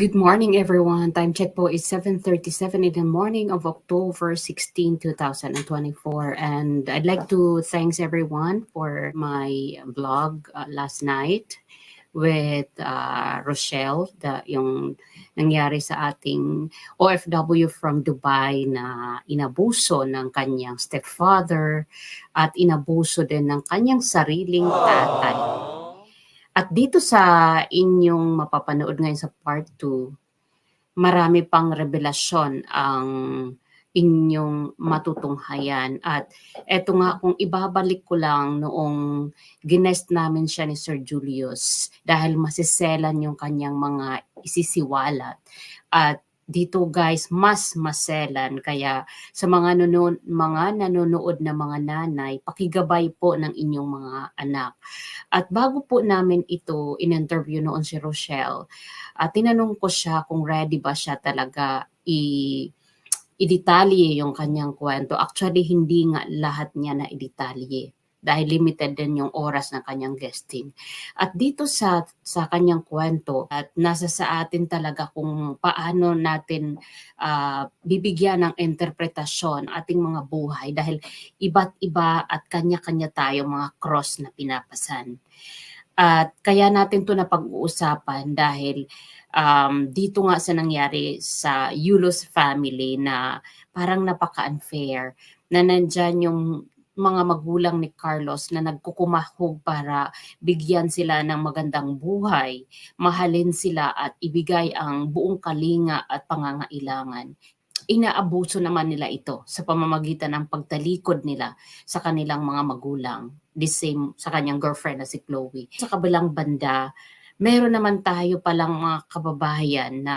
Good morning, everyone. Time check po is 7:37 in the morning of October 16, 2024. And I'd like to thanks everyone for my vlog uh, last night with uh, Rochelle, the, yung nangyari sa ating OFW from Dubai na inabuso ng kanyang stepfather at inabuso din ng kanyang sariling tatay. At dito sa inyong mapapanood ngayon sa part 2, marami pang revelasyon ang inyong matutunghayan. At eto nga, kung ibabalik ko lang noong ginest namin siya ni Sir Julius dahil masiselan yung kanyang mga isisiwalat. At dito guys, mas maselan. Kaya sa mga, nuno, mga nanonood na mga nanay, pakigabay po ng inyong mga anak. At bago po namin ito in-interview noon si Rochelle, at tinanong ko siya kung ready ba siya talaga i idetalye yung kanyang kwento. Actually, hindi nga lahat niya na idetalye dahil limited din yung oras ng kanyang guesting. At dito sa sa kanyang kwento at nasa sa atin talaga kung paano natin uh, bibigyan ng interpretasyon ating mga buhay dahil iba't iba at kanya-kanya tayo mga cross na pinapasan. At kaya natin to na pag-uusapan dahil um, dito nga sa nangyari sa Yulos family na parang napaka-unfair na nandyan yung mga magulang ni Carlos na nagkukumahog para bigyan sila ng magandang buhay, mahalin sila at ibigay ang buong kalinga at pangangailangan. Inaabuso naman nila ito sa pamamagitan ng pagtalikod nila sa kanilang mga magulang. The same sa kanyang girlfriend na si Chloe. Sa kabilang banda, meron naman tayo palang mga kababayan na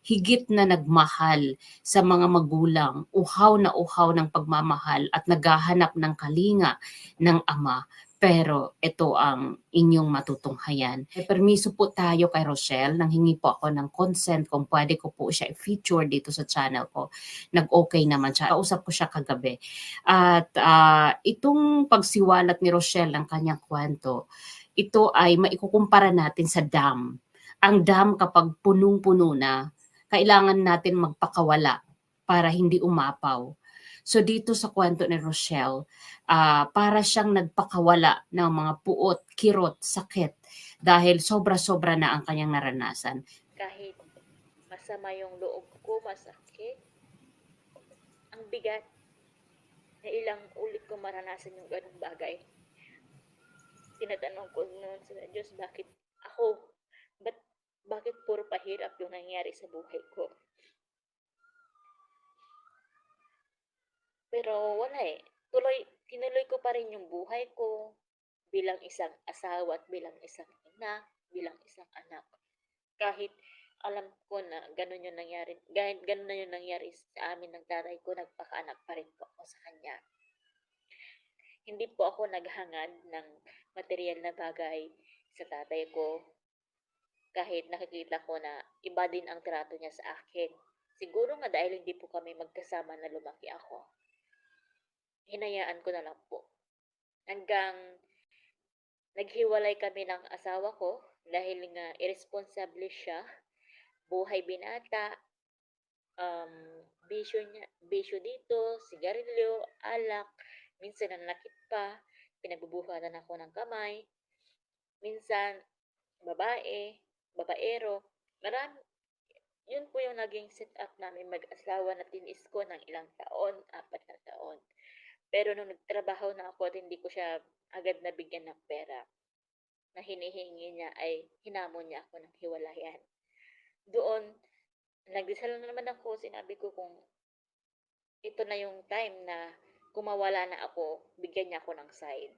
higit na nagmahal sa mga magulang, uhaw na uhaw ng pagmamahal at naghahanap ng kalinga ng ama. Pero ito ang inyong matutunghayan. May permiso po tayo kay Rochelle. Nang hingi po ako ng consent kung pwede ko po siya i-feature dito sa channel ko. Nag-okay naman siya. Kausap ko siya kagabi. At uh, itong pagsiwalat ni Rochelle ng kanyang kwento, ito ay maikukumpara natin sa dam. Ang dam kapag punong-puno na, kailangan natin magpakawala para hindi umapaw. So dito sa kwento ni Rochelle, uh, para siyang nagpakawala ng mga puot, kirot, sakit dahil sobra-sobra na ang kanyang naranasan. Kahit masama yung loob ko, masakit, ang bigat na ilang ulit ko maranasan yung ganong bagay tinatanong ko noon sa Diyos, bakit ako? Ba't, bakit puro pahirap yung nangyari sa buhay ko? Pero wala eh. Tuloy, tinuloy ko pa rin yung buhay ko bilang isang asawa at bilang isang ina, bilang isang anak. Kahit alam ko na ganun yung nangyari, kahit ganun na yung nangyari sa amin ng tatay ko, nagpakaanak pa rin po ako sa kanya. Hindi po ako naghangad ng material na bagay sa tatay ko kahit nakikita ko na iba din ang trato niya sa akin. Siguro nga dahil hindi po kami magkasama na lumaki ako. Hinayaan ko na lang po. Hanggang naghiwalay kami ng asawa ko dahil nga irresponsible siya, buhay binata, um, bisyo, niya, bisyo dito, sigarilyo, alak, Minsan nanakit pa, pinagbubuhatan ako ng kamay. Minsan, babae, babaero. Marami, yun po yung naging setup namin mag-asawa na tinis ko ng ilang taon, apat na taon. Pero nung nagtrabaho na ako at hindi ko siya agad nabigyan ng pera, na hinihingi niya ay hinamon niya ako ng hiwalayan. Doon, nagdasal na naman ako, sinabi ko kung ito na yung time na kung mawala na ako, bigyan niya ako ng side.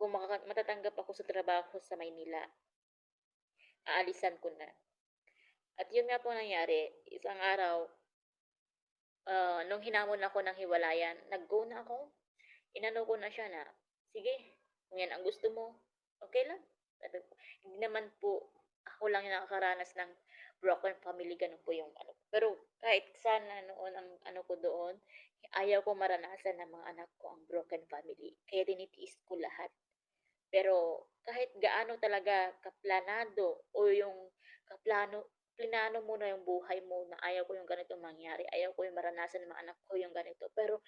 Kung matatanggap ako sa trabaho sa Maynila, aalisan ko na. At yun nga po nangyari, isang araw, uh, nung hinamon ako ng hiwalayan, nag-go na ako. Inano ko na siya na, sige, kung yan ang gusto mo, okay lang. Hindi naman po, ako lang yung nakakaranas ng broken family, ganun po yung ano. Pero kahit sana noon ang ano ko doon, ayaw ko maranasan ng mga anak ko ang broken family. Kaya tinitiis ko lahat. Pero kahit gaano talaga kaplanado o yung kaplano, plinano mo na yung buhay mo na ayaw ko yung ganito mangyari, ayaw ko yung maranasan ng mga anak ko yung ganito. Pero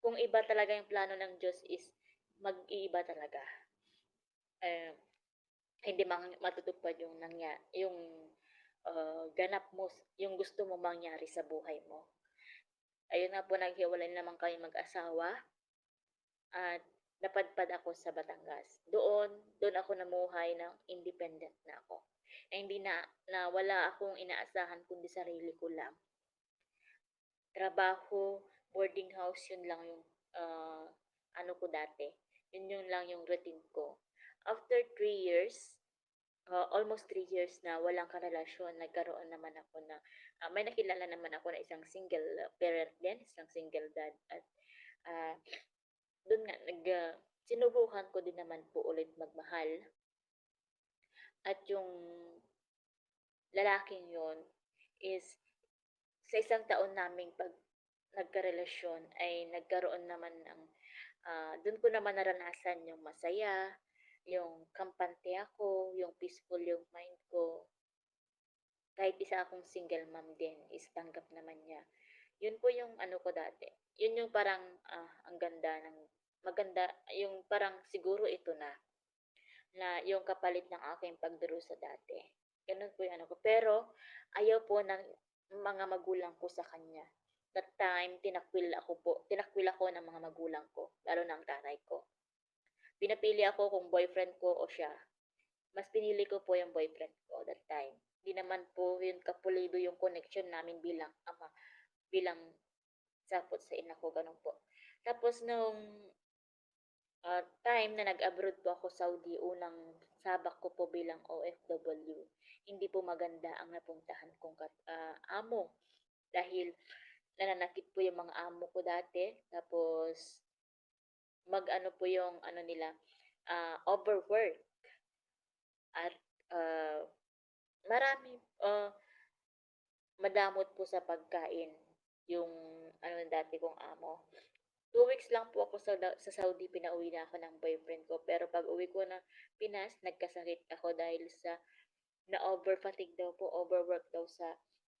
kung iba talaga yung plano ng Diyos is mag-iiba talaga. Eh, hindi matutupad yung nangya, yung ah, ganap mo, yung gusto mo mangyari sa buhay mo. Ayun nga po, naghiwalay naman kami mag-asawa at napadpad ako sa Batangas. Doon, doon ako namuhay ng independent na ako. Na hindi na, na wala akong inaasahan kundi sarili ko lang. Trabaho, boarding house, yun lang yung ah, ano ko dati. Yun yun lang yung routine ko. After three years, uh, almost three years na walang karelasyon, nagkaroon naman ako na, ah, may nakilala naman ako na isang single parent din, isang single dad. At ah, doon nga, nag, ah, sinubukan ko din naman po ulit magmahal. At yung lalaking yon is sa isang taon naming pag nagkarelasyon ay nagkaroon naman ng ah, doon ko naman naranasan yung masaya, yung kampante ako, yung peaceful yung mind ko. Kahit isa akong single mom din, is tanggap naman niya. Yun po yung ano ko dati. Yun yung parang ah, ang ganda ng maganda, yung parang siguro ito na na yung kapalit ng aking pagdurusa dati. Ganun po yung ano ko. Pero ayaw po ng mga magulang ko sa kanya. That time, tinakwil ako po. Tinakwil ako ng mga magulang ko, lalo ng tatay ko. Pinapili ako kung boyfriend ko o siya. Mas pinili ko po yung boyfriend ko that time. Hindi naman po yun kapulido yung connection namin bilang ama, bilang sapot sa ina ko, ganun po. Tapos nung ah, time na nag-abroad po ako Saudi, unang sabak ko po bilang OFW, hindi po maganda ang napuntahan kong ah, amo. Dahil nananakit po yung mga amo ko dati. Tapos mag-ano po yung ano nila, ah, overwork. At ah, marami, ah, madamot po sa pagkain yung ano dati kong amo. Two weeks lang po ako sa, sa Saudi, pinauwi na ako ng boyfriend ko. Pero pag uwi ko ng Pinas, nagkasakit ako dahil sa na-over fatigue daw po, overwork daw sa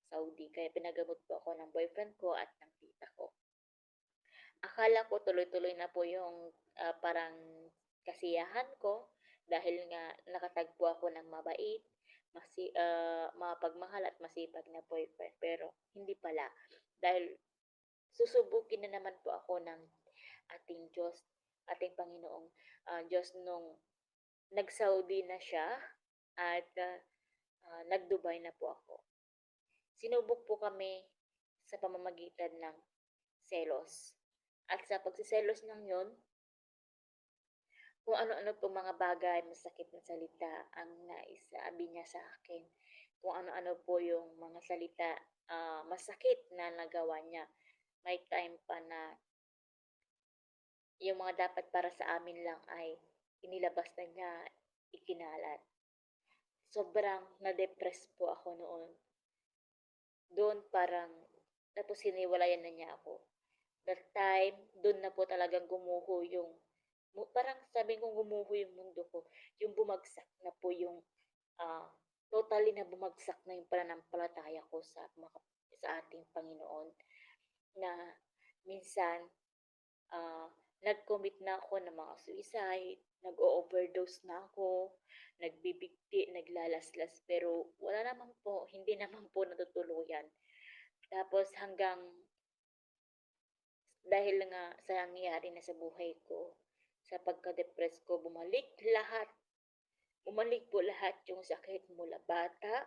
Saudi. Kaya pinagamot po ako ng boyfriend ko at ng. Akala ko tuloy-tuloy na po yung ah, parang kasiyahan ko dahil nga nakatagpo ako ng mabait, masi, ah, mapagmahal at masipag na boyfriend. Pero hindi pala. Dahil susubukin na naman po ako ng ating Diyos, ating Panginoong ah, Diyos nung nag-Saudi na siya at ah, ah, nag-Dubai na po ako. Sinubok po kami sa pamamagitan ng selos. At sa pagsiselos ng yon, kung ano-ano po mga bagay, masakit na salita ang naisabi niya sa akin. Kung ano-ano po yung mga salita ah, masakit na nagawa niya. May time pa na yung mga dapat para sa amin lang ay inilabas na niya, ikinalat. Sobrang na-depress po ako noon. Doon parang, tapos hiniwalayan na niya ako. That time, doon na po talagang gumuho yung, parang sabi kong gumuho yung mundo ko. Yung bumagsak na po yung, ah, totally na bumagsak na yung pananampalataya ko sa, sa ating Panginoon. Na minsan, ah, nag-commit na ako ng mga suicide, nag-overdose na ako, nagbibigti, naglalaslas, pero wala naman po, hindi naman po natutuluyan. Tapos hanggang dahil nga sa nangyayari na sa buhay ko, sa pagka-depress ko, bumalik lahat. Bumalik po lahat yung sakit mula bata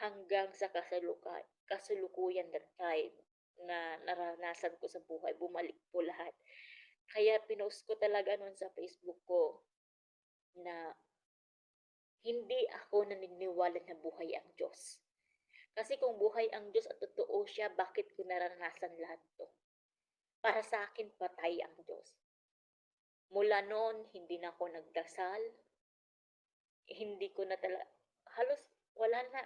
hanggang sa kasalukan, kasalukuyan that time na naranasan ko sa buhay. Bumalik po lahat. Kaya pinost ko talaga nun sa Facebook ko na hindi ako naniniwala na buhay ang Diyos. Kasi kung buhay ang Diyos at totoo siya, bakit ko naranasan lahat to? Para sa akin, patay ang Diyos. Mula noon, hindi na ako nagdasal. Hindi ko na talaga, halos wala na,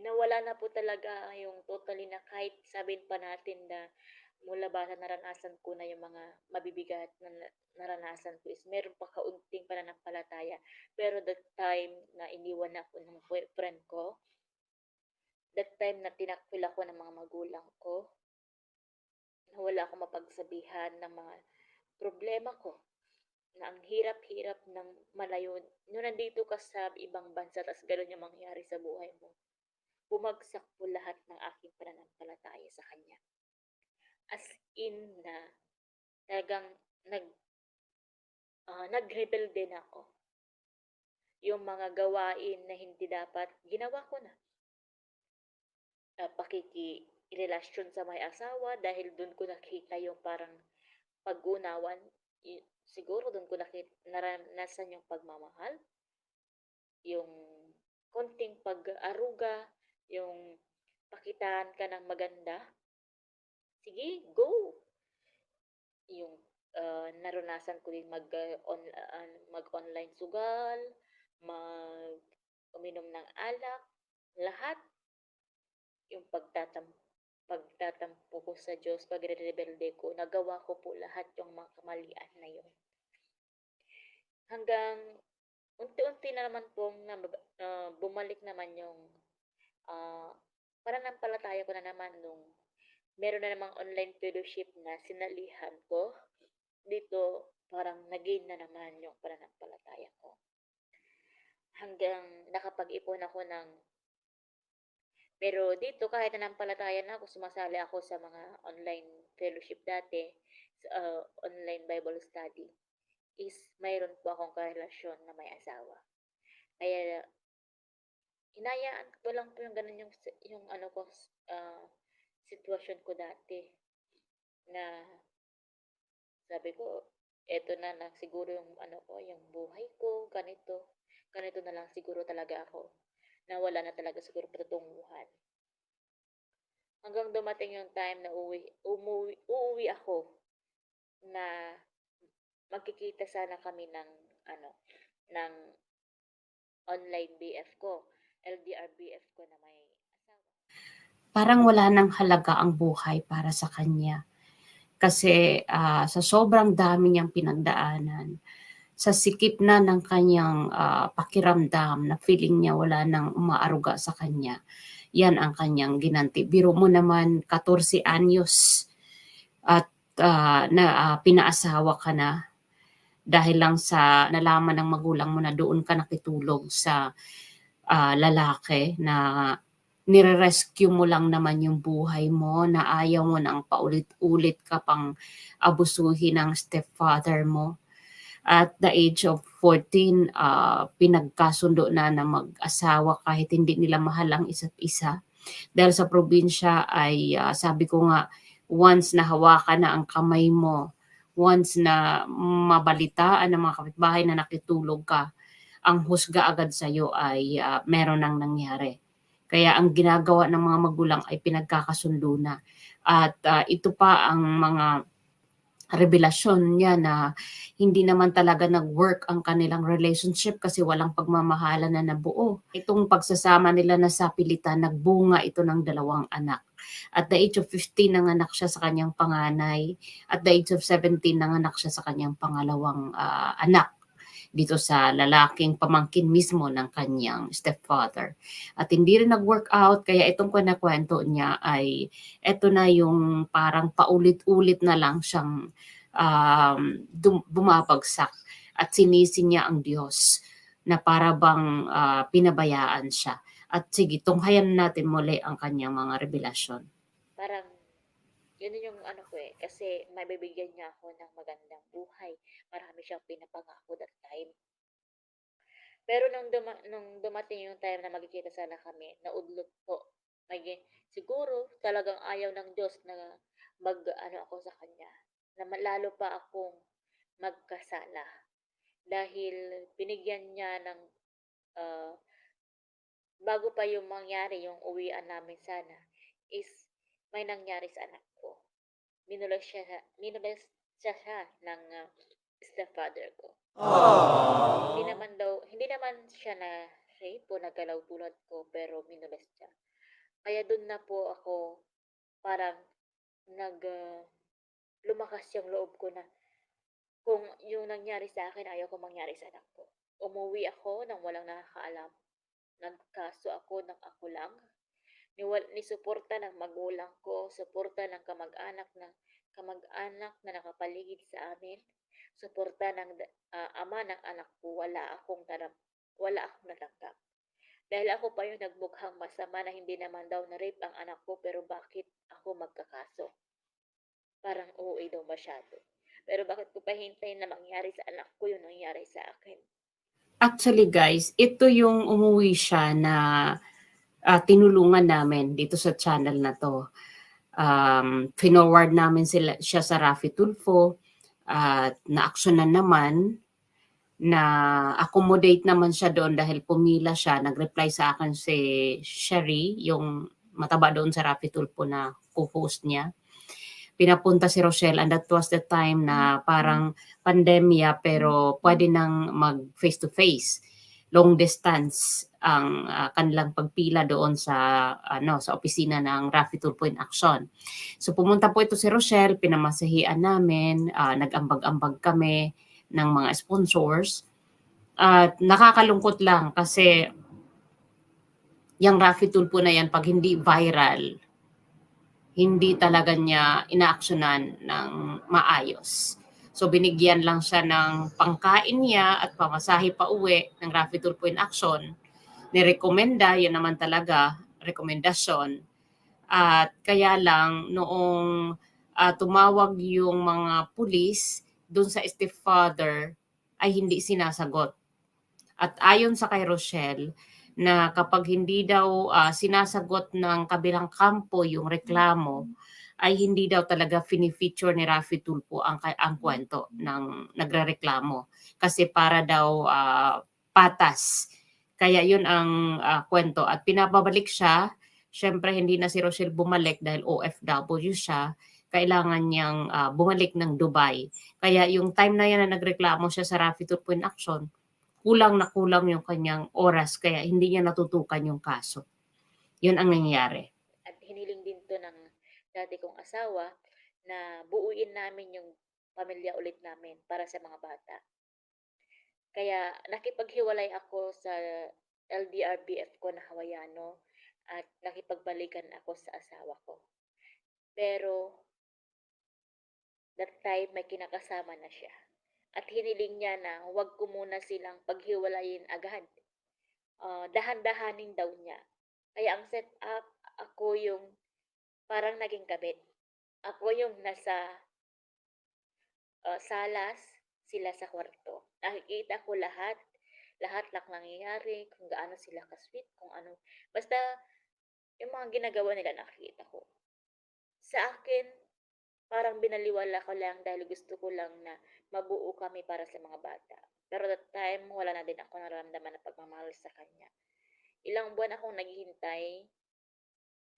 nawala na po talaga yung totally na kahit sabihin pa natin na mula bata naranasan ko na yung mga mabibigat na na- naranasan ko is meron pa kaunting pananampalataya. Pero that time na iniwan ako ng boyfriend ko, that time na tinakpil ako ng mga magulang ko, na wala akong mapagsabihan ng mga problema ko na ang hirap-hirap ng malayo. Nung nandito ka sa ibang bansa, tapos gano'n yung mangyari sa buhay mo, bumagsak po lahat ng aking pananampalataya sa Kanya. As in na talagang nag, ah, nag-rebel din ako. Yung mga gawain na hindi dapat, ginawa ko na. Uh, pakikirelasyon sa may asawa dahil doon ko nakita yung parang pag-unawan. Siguro doon ko nakita, naranasan yung pagmamahal, yung konting pag-aruga, yung pakitaan ka ng maganda. Sige, go! Yung ah, naranasan ko din mag, ah, on, ah, mag-online sugal, mag uminom ng alak, lahat yung pagtatam pagtatampo ko sa Diyos, pagre-rebelde ko, nagawa ko po lahat yung mga kamalian na yun. Hanggang unti-unti na naman pong ah, bumalik naman yung ah pananampalataya ko na naman nung meron na namang online fellowship na sinalihan ko. Dito, parang nagain na naman yung pananampalataya ko. Hanggang nakapag-ipon ako ng pero dito, kahit nanampalataya na ako, sumasali ako sa mga online fellowship dati, ah, online Bible study, is mayroon po akong karelasyon na may asawa. Kaya, hinayaan ko lang po yung ganun yung, yung ano ko, ah, sitwasyon ko dati. Na, sabi ko, eto na lang siguro yung ano ko, yung buhay ko, ganito. Ganito na lang siguro talaga ako na wala na talaga siguro patutunguhan. Hanggang dumating yung time na uwi, umuwi, uuwi ako na magkikita sana kami ng ano ng online BF ko, LDR BF ko na may asawa. Parang wala nang halaga ang buhay para sa kanya. Kasi ah, sa sobrang dami niyang pinagdaanan, sa sikip na ng kanyang ah, pakiramdam na feeling niya wala nang umaaruga sa kanya, yan ang kanyang ginanti. Biro mo naman 14 anyos at ah, na ah, pinaasawa ka na dahil lang sa nalaman ng magulang mo na doon ka nakitulog sa ah, lalaki na nire-rescue mo lang naman yung buhay mo na ayaw mo nang paulit-ulit ka pang abusuhin ng stepfather mo. At the age of 14, ah, pinagkasundo na na mag-asawa kahit hindi nila mahal ang isa't isa. Dahil sa probinsya ay ah, sabi ko nga, once na hawakan na ang kamay mo, once na mabalitaan ng mga kapitbahay na nakitulog ka, ang husga agad sa'yo ay ah, meron nang nangyari. Kaya ang ginagawa ng mga magulang ay pinagkakasundo na. At ah, ito pa ang mga revelasyon niya na hindi naman talaga nag-work ang kanilang relationship kasi walang pagmamahalan na nabuo. Itong pagsasama nila na sa pilitan, nagbunga ito ng dalawang anak. At the age of 15, nanganak siya sa kanyang panganay. At the age of 17, nanganak siya sa kanyang pangalawang ah, anak dito sa lalaking pamangkin mismo ng kanyang stepfather. At hindi rin nag-work out, kaya itong kwento niya ay eto na yung parang paulit-ulit na lang siyang um, bumabagsak at sinisi niya ang Diyos na para bang ah, pinabayaan siya. At sige, tunghayan natin muli ang kanyang mga revelasyon. Parang, yun yung ano ko eh, kasi may bibigyan niya ako ng magandang buhay. Marami siyang pinapangako that time. Pero nung, duma- nung dumating yung time na magkikita sana kami, naudlot po. May, siguro talagang ayaw ng Diyos na mag ano ako sa kanya. Na lalo pa akong magkasala. Dahil binigyan niya ng ah, bago pa yung mangyari yung uwian namin sana is may nangyari sa anak ko. Minulas siya, minulas siya, siya ng ah, stepfather ko. Hindi naman daw, hindi naman siya na rape o nagalaw tulad ko, pero minulas siya. Kaya doon na po ako parang nag ah, lumakas yung loob ko na kung yung nangyari sa akin ayaw ko mangyari sa anak ko. Umuwi ako nang walang nakakaalam. Nagkaso ako ng ako lang. Niwal, nisuporta ng magulang ko, suporta ng kamag-anak ng kamag-anak na nakapaligid sa amin, suporta ng ah, ama ng anak ko, wala akong naram, wala akong natanggap. Dahil ako pa yung nagmukhang masama na hindi naman daw na-rape ang anak ko, pero bakit ako magkakaso? Parang OA daw masyado. Pero bakit ko pa hintayin na mangyari sa anak ko yung nangyari sa akin? Actually guys, ito yung umuwi siya na ah, tinulungan namin dito sa channel na to. Um, forward namin sila, siya sa Rafi Tulfo at na-actionan naman na accommodate naman siya doon dahil pumila siya. Nag-reply sa akin si Sherry, yung mataba doon sa Rafi Tulfo na co-host niya. Pinapunta si Rochelle and that was the time na parang pandemya pero pwede nang mag face to face long distance ang ah, kanilang pagpila doon sa ano sa opisina ng Rafi Tulfo in Action. So pumunta po ito si Rochelle, pinamasahian namin, ah, nag-ambag-ambag kami ng mga sponsors. At nakakalungkot lang kasi yung Rafi Tulfo na yan pag hindi viral, hindi talaga niya inaaksyonan ng maayos. So binigyan lang siya ng pangkain niya at pamasahe pa uwi ng Rafi Tulfo in Action. Nirekomenda, yun naman talaga, rekomendasyon. At kaya lang noong ah, tumawag yung mga pulis doon sa stepfather ay hindi sinasagot. At ayon sa kay Rochelle, na kapag hindi daw ah, sinasagot ng kabilang kampo yung reklamo, ay hindi daw talaga fini-feature ni Rafi Tulfo ang, ang kwento ng nagrereklamo. Kasi para daw ah, patas. Kaya yun ang ah, kwento. At pinapabalik siya, syempre hindi na si Rochelle bumalik dahil OFW siya, kailangan niyang ah, bumalik ng Dubai. Kaya yung time na yan na nagreklamo siya sa Rafi Tulfo in Action, kulang na kulang yung kanyang oras kaya hindi niya natutukan yung kaso. Yun ang nangyayari. At hiniling din to ng dati kong asawa na buuin namin yung pamilya ulit namin para sa mga bata. Kaya nakipaghiwalay ako sa LDRBF ko na Hawaiano at nakipagbalikan ako sa asawa ko. Pero that time may kinakasama na siya. At hiniling niya na huwag ko muna silang paghiwalayin agad. Ah, dahan-dahanin daw niya. Kaya ang set up, ako yung parang naging kabit. Ako yung nasa ah, salas, sila sa kwarto. Nakikita ko lahat, lahat lang nangyayari, kung gaano sila ka-sweet, kung ano. Basta, yung mga ginagawa nila nakikita ko. Sa akin, parang binaliwala ko lang dahil gusto ko lang na mabuo kami para sa mga bata. Pero that time, wala na din ako nararamdaman na pagmamahal sa kanya. Ilang buwan akong naghihintay,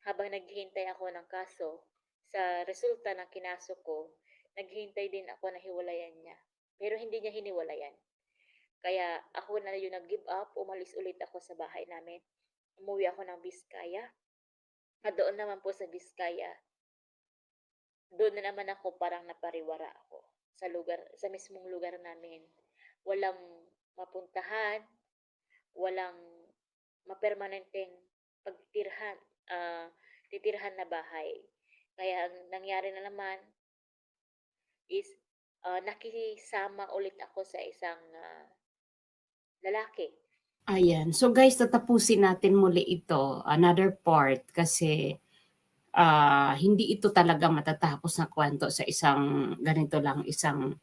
habang naghihintay ako ng kaso, sa resulta ng kinaso ko, naghihintay din ako na hiwalayan niya. Pero hindi niya hiniwalayan. Kaya ako na yung nag-give up, umalis ulit ako sa bahay namin. Umuwi ako ng Biskaya. At doon naman po sa Biskaya, doon na naman ako parang napariwara ako sa lugar, sa mismong lugar namin. Walang mapuntahan, walang mapermanenteng pagtirhan, ah, titirhan na bahay. Kaya ang nangyari na naman is ah, nakisama ulit ako sa isang ah, lalaki. Ayan. So guys, tatapusin natin muli ito, another part, kasi ah, hindi ito talaga matatapos na kwento sa isang ganito lang, isang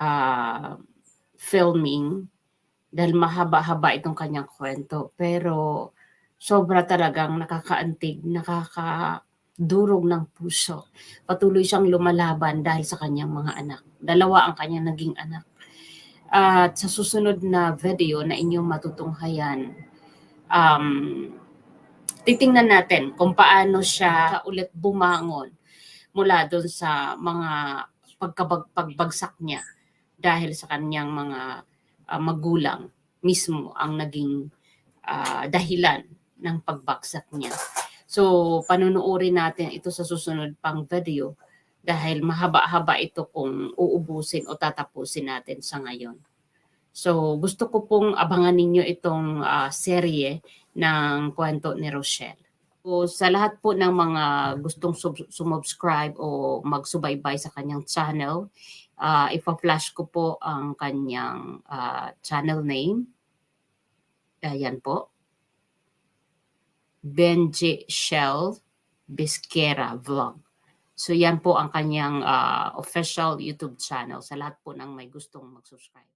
ah, filming dahil mahaba-haba itong kanyang kwento. Pero sobra talagang nakakaantig, nakakadurog ng puso. Patuloy siyang lumalaban dahil sa kanyang mga anak. Dalawa ang kanyang naging anak. At sa susunod na video na inyong matutunghayan, um, titingnan natin kung paano siya ulit bumangon mula doon sa mga pagkabag, pagbagsak niya dahil sa kanyang mga ah, magulang mismo ang naging ah, dahilan ng pagbagsak niya. So, panunuorin natin ito sa susunod pang video dahil mahaba-haba ito kung uubusin o tatapusin natin sa ngayon. So, gusto ko pong abangan ninyo itong ah, serye ng kwento ni Rochelle. So, sa lahat po ng mga gustong sub- sumubscribe o magsubaybay sa kanyang channel, uh, ipa-flash ko po ang kanyang ah, channel name. Ayan po. Benji Shell Bisquera Vlog. So yan po ang kanyang ah, official YouTube channel sa lahat po ng may gustong mag-subscribe.